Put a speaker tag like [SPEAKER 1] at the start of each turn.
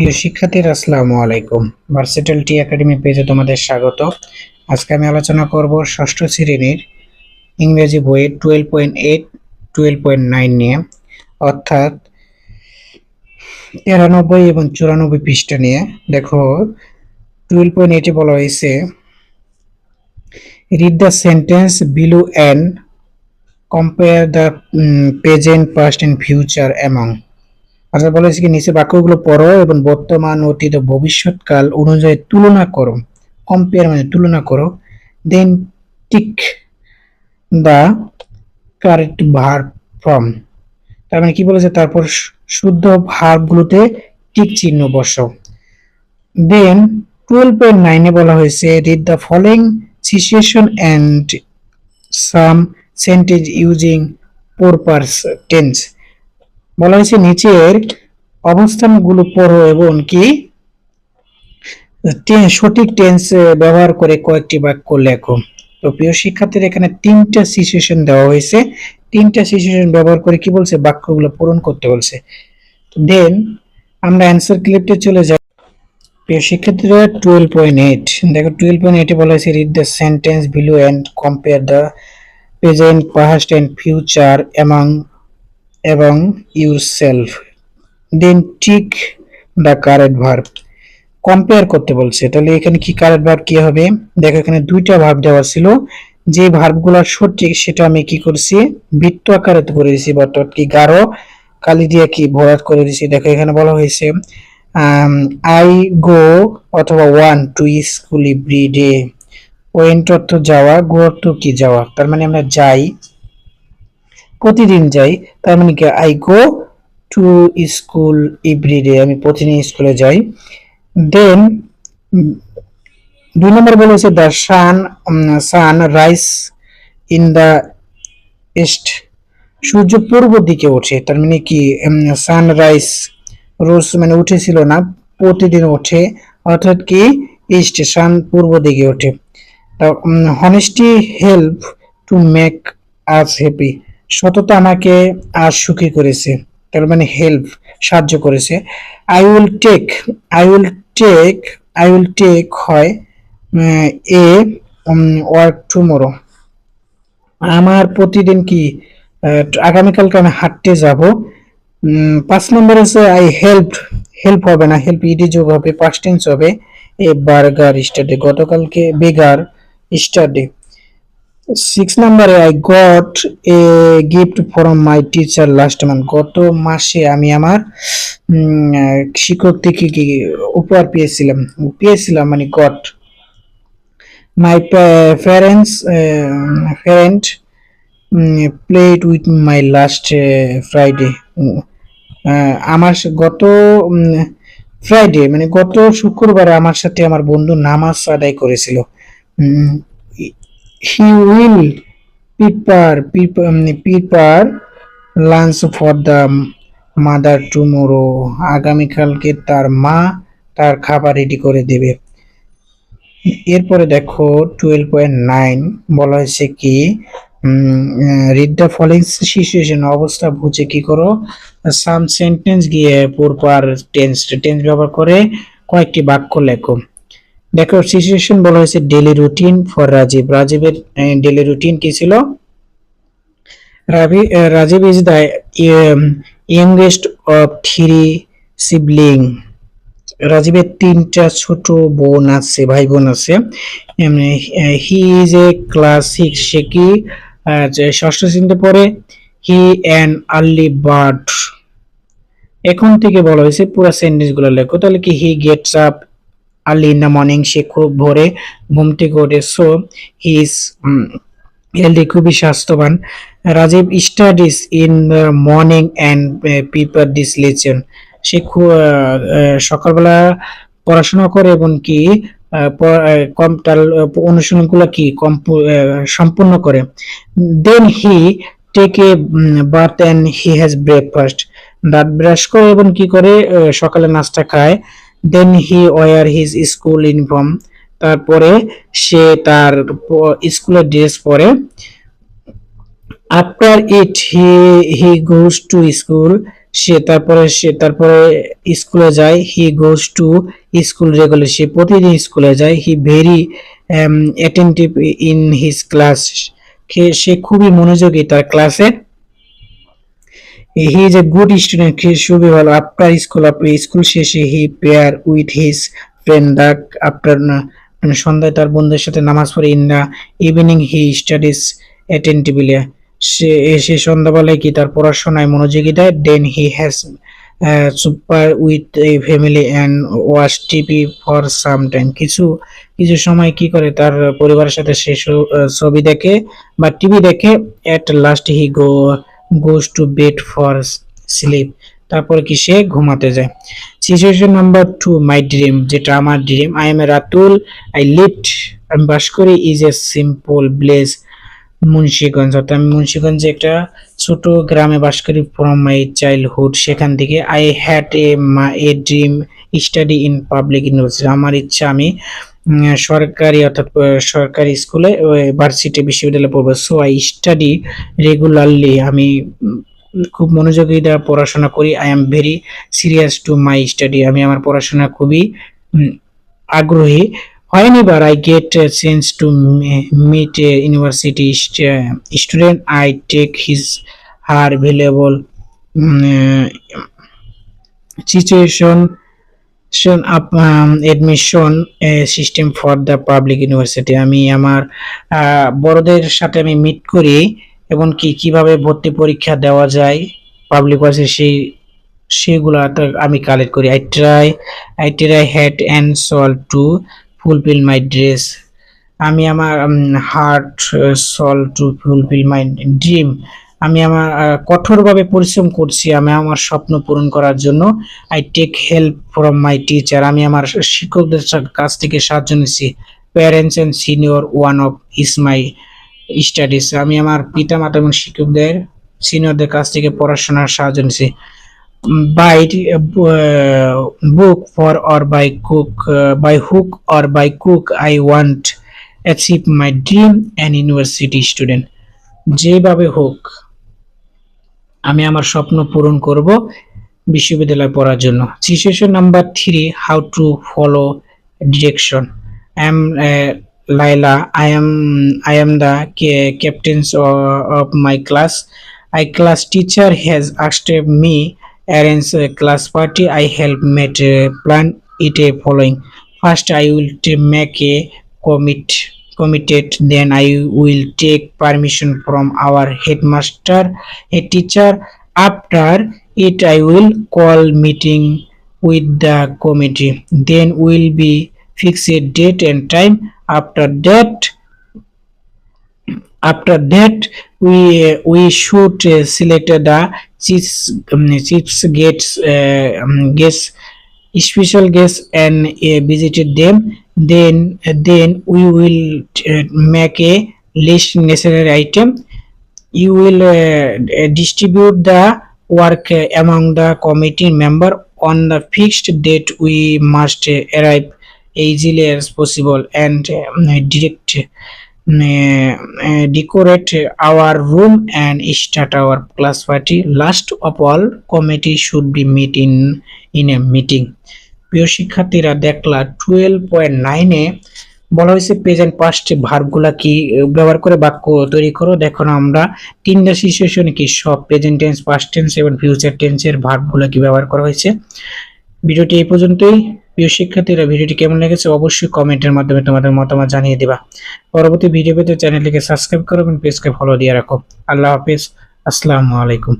[SPEAKER 1] প্রিয় শিক্ষার্থীরা, আসসালামু আলাইকুম। ভার্সিটাল টি একাডেমি পেজে তোমাদের স্বাগত। আজকে আমি আলোচনা করব ষষ্ঠ শ্রেণির ইংরেজি বইয়ে twelve point eight twelve point nine নিয়ে, অর্থাৎ তিরানব্বই এবং চুরানব্বই পৃষ্ঠা নিয়ে। দেখো টুয়েলভ পয়েন্ট এইটে বলা হয়েছে read the sentence below and compare the present past and future among অর্থাৎ বলেছে কি নিচে বাক্যগুলো পড়ো এবং বর্তমান অতীত ভবিষ্যৎকাল অনুযায়ী তুলনা করো। কম্পেয়ার মানে তুলনা করো। Then tick the correct verb form তার মানে কি বলেছে? তারপর শুদ্ধ ভার্বগুলোতে টিক চিহ্ন বসাও। দেন টুয়েলভ পয়েন্ট নাইনে বলা হয়েছে read the following situation and some sentence using proper tense বলা হয়েছে, নিচের অবস্থানগুলো পড়ো এবং কি? সঠিক টেন্স ব্যবহার করে কয়েকটি বাক্য লেখো। তো প্রিয় শিক্ষার্থীর, এখানে তিনটা সিচুয়েশন দেওয়া হয়েছে। তিনটা সিচুয়েশন ব্যবহার করে কি বলছে? বাক্যগুলো পূরণ করতে বলছে। দেন আমরা অ্যান্সার ক্লিপটে চলে যাই। প্রিয় শিক্ষার্থীরা টুয়েলভ পয়েন্ট এইট দেখো টুয়েলভ পয়েন্ট এইটে বলা হয়েছে read the sentence below and compare the present past and future among এবং yourself then tick the current verb compare করতে বলছে। তাহলে এখানে কি কারেন্ট ভার্ব কি হবে? দেখো, এখানে দুইটা ভার্ব দেওয়া ছিল। যে ভার্বগুলো সঠিক, সেটা আমি কি করছি? বৃত্ত আকারে করে দিয়েছি অর্থাৎ কি গাঢ়, কালি দিয়ে কি ভরাট করে দিয়েছি। দেখো, এখানে বলা হয়েছে আই গো অথবা one to school every went অর্থ যাওয়া, গো অর্থ কি যাওয়া? তার মানে আমরা যাই। প্রতিদিন যাই, তার মানে কি I go to school everyday আমি প্রতিদিন স্কুলে যাই। দেন দুই নম্বর বলেছে the sun sun rise in the east সূর্য পূর্ব দিকে ওঠে, তার মানে কি সানরাইজ রোজ মানে উঠেছিল না, প্রতিদিন ওঠে, অর্থাৎ কি ইস্ট সান পূর্ব দিকে ওঠে। Honesty help to make us happy সততা আমাকে আজ সুখী করেছে। তার মানে হেল্প সাহায্য করেছে। I will take I will take I will take হয় এ ওয়ার্ক টুমোরো আমার প্রতিদিন কি আগামীকালকে আমি হাঁটতে যাব। পাঁচ নম্বর আছে আই হেল্প হেল্প হবে না হেল্প ইডি যোগ হবে পাস্ট টেন্স হবে। এ বার্গার স্টাডি গতকালকে বেগার স্টাডি সিক্স নাম্বারে I got a gift from my teacher last month গত মাসে আমি আমার শিক্ষক থেকে কি উপহার পেয়েছিলাম? পেয়েছিলাম মানে got my parents parent played with my last Friday আমার গত ফ্রাইডে মানে গত শুক্রবারে আমার সাথে আমার বন্ধু নামাজ আদায় করেছিল। He will prepare prepare lunch for the mother tomorrow আগামীকালকে তার মা তার খাবার রেডি করে দেবে। এরপরে দেখো টুয়েলভ পয়েন্ট নাইন বলা হয়েছে কি রিড দ্য ফলোইং সিচুয়েশন অবস্থা বুঝে কি করো? সাম সেন্টেন্স গিয়ে পূর্বার টেন্স টেন্স ব্যবহার করে কয়েকটি বাক্য লেখো। দেখো সিচুয়েশন বলা হয়েছে ডেলি রুটিন ফর রাজীব রাজীবের ডেলি রুটিন কি ছিল? Rajib is the youngest of three sibling রাজীবের তিনটা ছোট বোন আছে, ভাই বোন আছে। He is a class six সে কি? ষষ্ঠ শ্রেণীতে পড়ে হি অ্যান আর্লি বার্ড এখন থেকে বলা হয়েছে পুরো সেন্টেন্সগুলো লেখো, তাহলে কি he gets up early in the morning সে খুব ভোরে ঘুম থেকে ওঠে। সো হি ইজ হেলদি খুবই স্বাস্থ্যবান। Rajib studies in morning and prepare this lesson সে খু- আহ, আহ, সকালবেলা পড়াশোনা করে এবং কি আহ, কম তার অনুশীলনগুলো কি সম্পূর্ণ করে। Then he take a bath and he has breakfast দাঁত ব্রাশ করে এবং কি করে সকালে নাস্তা খায়। Then he wear his school uniform তারপরে সে তার স্কুলের ড্রেস পরে। After it he he goes to school সে তারপরে সে তারপরে স্কুলে যায়। He goes to school regular সে প্রতিদিন স্কুলে যায়। He very attentive in his class সে খুবই মনোযোগী তার ক্লাসে he is a good student সে খুবই ভালো আফটার স্কুল স্কুল শেষে he pair with his friend duck after মানে সন্ধ্যায় তার বন্ধুদের সাথে নামাজ পড়ে in the evening he studies attentively সে সে সন্ধ্যাবেলায় কি তার পড়াশোনায় মনোযোগী দেয়? Then he has supper with a family and watch TV for some time কিছু কিছু সময় কি করে? তার পরিবারের সাথে সে ছবি দেখে বা টিভি দেখে at last he go goes to bed for sleep তারপরে কি সে ঘুমাতে যায়। Situation number two my dream যেটা আমার dream I am a Ratul I lived আমি বাস করি is a simple place Munshiganj. অর্থাৎ আমি মুন্সিগঞ্জে একটা ছোট গ্রামে বাস করি ফ্রম মাই চাইল্ডহুড সেখান থেকে আই হ্যাড এ মা a dream study in public university আমার ইচ্ছা আমি সরকারি অর্থাৎ সরকারি স্কুলে ভার্সিটি বিশ্ববিদ্যালয়ে পড়ব। সো আই স্টাডি রেগুলারলি আমি খুব মনোযোগী দ্বারা পড়াশোনা করি। I am very serious to my study আমি আমার পড়াশোনা খুবই আগ্রহী। হয়নি বার I get change to meet university student I take his her valuable situation up admission system for the public university আমি আমার বড়দের সাথে আমি মিট করি এবং কি, কীভাবে ভর্তি পরীক্ষা দেওয়া যায় পাবলিক ইউনিভার্সিটি সেই সেগুলা আমি কালেক্ট করি। I try I try hard and soul to fulfil my dress আমি আমার heart soul to fulfil my dream আমি আমার কঠোরভাবে পরিশ্রম করছি আমি আমার স্বপ্ন পূরণ করার জন্য। I take help from my teacher আমি আমার শিক্ষকদের কাছ থেকে সাহায্য নিচ্ছি। Parents and senior one of is my studies আমি আমার পিতা মাতা এবং শিক্ষকদের সিনিয়রদের কাছ থেকে পড়াশোনার সাহায্য নিচ্ছি। by book for or by cook by hook or by cook I want i my achieve and university student যেভাবে হোক আমি আমার স্বপ্ন পূরণ করব বিশ্ববিদ্যালয় পড়ার জন্য। Situation number three how to follow direction I am Laila I am I am the captains of my class I class teacher has asked me arrange class party I help mate plan it a following first I will make a commit committed. Then I will take permission from our headmaster, a teacher. After it, I will call meeting with the committee. Then will be fix a date and time. After that, after that we we should uh, select the chiefs um, chiefs gates uh, um, guests special guests and uh, visited them. Then then we will uh, make a list necessary item. You will uh, distribute the work uh, among the committee member on the fixed date we must uh, arrive easily as possible and direct. uh, uh, decorate our room and start our class party. Last of all, committee should be meet in in a meeting. প্রিয় শিক্ষার্থীরা, দেখলা twelve point নাইনে বলা হয়েছে present past ভার্বগুলা কি ব্যবহার করে বাক্য তৈরি করো। দেখো আমরা, তিনটা সিচুয়েশনে কি, সব প্রেজেন্ট টেন্স পাস্ট টেন্স এবং ফিউচার টেন্সের ভার্বগুলা কি ব্যবহার করা হয়েছে। ভিডিওটি এই পর্যন্তই। প্রিয় শিক্ষার্থীরা, ভিডিওটি কেমন লেগেছে অবশ্যই কমেন্টের মাধ্যমে তোমাদের মতামত জানিয়ে দিবা। পরবর্তী ভিডিও পেতে চ্যানেলটিকে সাবস্ক্রাইব করো এবং পেজকে ফলো দিয়ে রাখো। আল্লাহ হাফিজ। আসসালামু আলাইকুম।